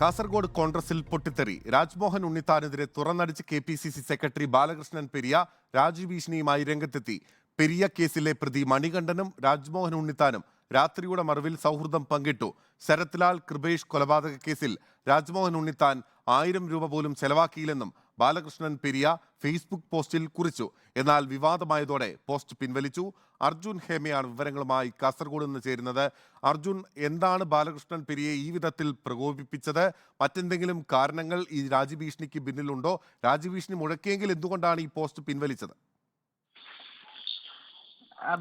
കാസർഗോഡ് കോൺഗ്രസിൽ പൊട്ടിത്തെറി. രാജ്മോഹൻ ഉണ്ണിത്താനെതിരെ തുറന്നടിച്ച് K P C C secretary Balakrishnan Periya Raju ഭീഷണിയുമായി രംഗത്തെത്തി. പെരിയ കേസിലെ പ്രതി മണികണ്ഠനും രാജ്മോഹൻ ഉണ്ണിത്താനും രാത്രിയുടെ മറവിൽ സൗഹൃദം പങ്കിട്ടു. ശരത്ലാൽ കൃപേഷ് കൊലപാതക കേസിൽ രാജ്മോഹൻ ഉണ്ണിത്താൻ ആയിരം രൂപ പോലും ചെലവാക്കിയില്ലെന്നും ബാലകൃഷ്ണൻ പെരിയ ഫേസ്ബുക്ക് പോസ്റ്റിൽ കുറിച്ചു. എന്നാൽ വിവാദമായതോടെ പോസ്റ്റ് പിൻവലിച്ചു. അർജുൻ ഹേമയാണ് വിവരങ്ങളുമായി കാസർഗോഡ് നിന്ന് ചേരുന്നത്. അർജുൻ എന്താണ് ബാലകൃഷ്ണൻ പെരിയെ ഈ വിധത്തിൽ പ്രകോപിപ്പിച്ചത്? മറ്റെന്തെങ്കിലും കാരണങ്ങൾ ഈ രാജ്യഭീഷണിക്ക് പിന്നിലുണ്ടോ? രാജ്യഭീഷണി മുഴക്കിയെങ്കിൽ എന്തുകൊണ്ടാണ് ഈ പോസ്റ്റ് പിൻവലിച്ചത്?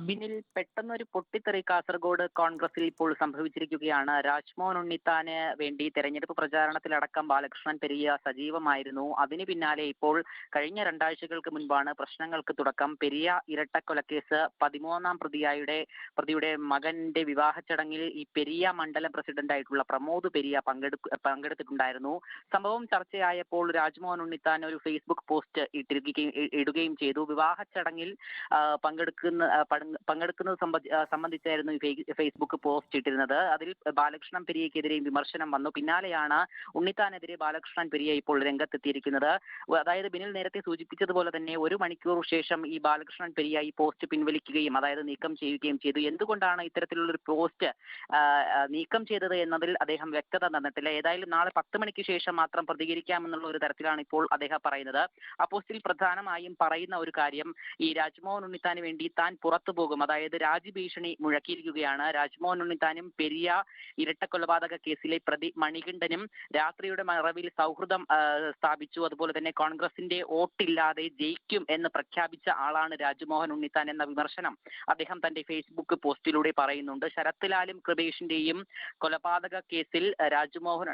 ബിനിൽ പെട്ടെന്നൊരു പൊട്ടിത്തെറി കാസർഗോഡ് കോൺഗ്രസിൽ ഇപ്പോൾ സംഭവിച്ചിരിക്കുകയാണ്. രാജ്മോഹൻ ഉണ്ണിത്താന് വേണ്ടി തെരഞ്ഞെടുപ്പ് പ്രചാരണത്തിലടക്കം ബാലകൃഷ്ണൻ പെരിയ സജീവമായിരുന്നു. അതിന് പിന്നാലെ ഇപ്പോൾ കഴിഞ്ഞ രണ്ടാഴ്ചകൾക്ക് മുൻപാണ് പ്രശ്നങ്ങൾക്ക് തുടക്കം. പെരിയ ഇരട്ടക്കൊലക്കേസ് പതിമൂന്നാം പ്രതിയായുടെ പ്രതിയുടെ മകന്റെ വിവാഹ ചടങ്ങിൽ ഈ പെരിയ മണ്ഡലം പ്രസിഡന്റായിട്ടുള്ള പ്രമോദ് പെരിയ പങ്കെടുക്ക പങ്കെടുത്തിട്ടുണ്ടായിരുന്നു. സംഭവം ചർച്ചയായപ്പോൾ രാജ്മോഹൻ ഉണ്ണിത്താൻ ഒരു ഫേസ്ബുക്ക് പോസ്റ്റ് ഇട്ടിരിക്കുകയും ഇടുകയും ചെയ്തു. വിവാഹ ചടങ്ങിൽ പങ്കെടുക്കുന്ന പങ്കെടുക്കുന്നത് സംബന്ധി- സംബന്ധിച്ചായിരുന്നു ഫേസ്ബുക്ക് പോസ്റ്റ് ഇട്ടിരുന്നത്. അതിൽ ബാലകൃഷ്ണൻ പെരിയക്കെതിരെയും വിമർശനം വന്നു. പിന്നാലെയാണ് ഉണ്ണിത്താനെതിരെ ബാലകൃഷ്ണൻ പെരിയ ഇപ്പോൾ രംഗത്തെത്തിയിരിക്കുന്നത്. അതായത് ബിനിൽ നേരത്തെ സൂചിപ്പിച്ചതുപോലെ തന്നെ ഒരു മണിക്കൂർ ശേഷം ഈ ബാലകൃഷ്ണൻ പെരിയ ഈ പോസ്റ്റ് പിൻവലിക്കുകയും അതായത് നീക്കം ചെയ്യുകയും ചെയ്തു. എന്തുകൊണ്ടാണ് ഇത്തരത്തിലുള്ള ഒരു പോസ്റ്റ് നീക്കം ചെയ്തത് എന്നതിൽ അദ്ദേഹം വ്യക്തത തന്നിട്ടില്ല. ഏതായാലും നാളെ പത്ത് മണിക്ക് ശേഷം മാത്രം പ്രതികരിക്കാമെന്നുള്ള ഒരു തരത്തിലാണ് ഇപ്പോൾ അദ്ദേഹം പറയുന്നത്. ആ പോസ്റ്റിൽ പ്രധാനമായും പറയുന്ന ഒരു കാര്യം ഈ രാജ്മോഹൻ ഉണ്ണിത്താന് വേണ്ടി താൻ പുറത്തു പോകും. അതായത് രാജ്യഭീഷണി മുഴക്കിയിരിക്കുകയാണ്. രാജ്മോഹൻ ഉണ്ണിത്താനും പെരിയ ഇരട്ടക്കൊലപാതക കേസിലെ പ്രതി മണികണ്ഠനും രാത്രിയുടെ മറവിൽ സൗഹൃദം സ്ഥാപിച്ചു. അതുപോലെ തന്നെ കോൺഗ്രസിന്റെ വോട്ടില്ലാതെ ജയിക്കും എന്ന് പ്രഖ്യാപിച്ച ആളാണ് രാജ്മോഹൻ ഉണ്ണിത്താൻ എന്ന വിമർശനം അദ്ദേഹം തന്റെ ഫേസ്ബുക്ക് പോസ്റ്റിലൂടെ പറയുന്നുണ്ട്. ശരത് ലാലും കൃപേഷിന്റെയും കൊലപാതക കേസിൽ രാജ്മോഹൻ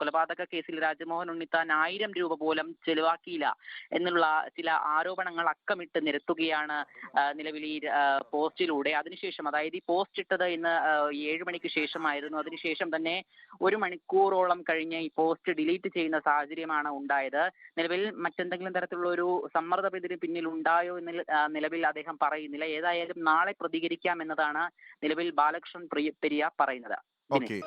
കൊലപാതക കേസിൽ രാജ്മോഹൻ ഉണ്ണിത്താൻ ആയിരം രൂപ പോലും ചെലവാക്കിയില്ല എന്നുള്ള ചില ആരോപണങ്ങൾ അക്കമിട്ട് നിരത്തുകയാണ് നിലവിൽ ഈ പോസ്റ്റിലൂടെ. അതിനുശേഷം അതായത് ഈ പോസ്റ്റ് ഇട്ടത് ഇന്ന് ഏഴ് മണിക്ക് ശേഷമായിരുന്നു. അതിനുശേഷം തന്നെ ഒരു മണിക്കൂറോളം കഴിഞ്ഞ് ഈ പോസ്റ്റ് ഡിലീറ്റ് ചെയ്യുന്ന സാഹചര്യമാണ് ഉണ്ടായത്. നിലവിൽ മറ്റെന്തെങ്കിലും തരത്തിലുള്ള ഒരു സമ്മർദ്ദം ഇതിന് പിന്നിൽ ഉണ്ടായോ എന്ന് നിലവിൽ അദ്ദേഹം പറയുന്നില്ല. ഏതായാലും നാളെ പ്രതികരിക്കാം എന്നതാണ് നിലവിൽ ബാലകൃഷ്ണൻ പെരിയ പറയുന്നത്. ഓക്കെ.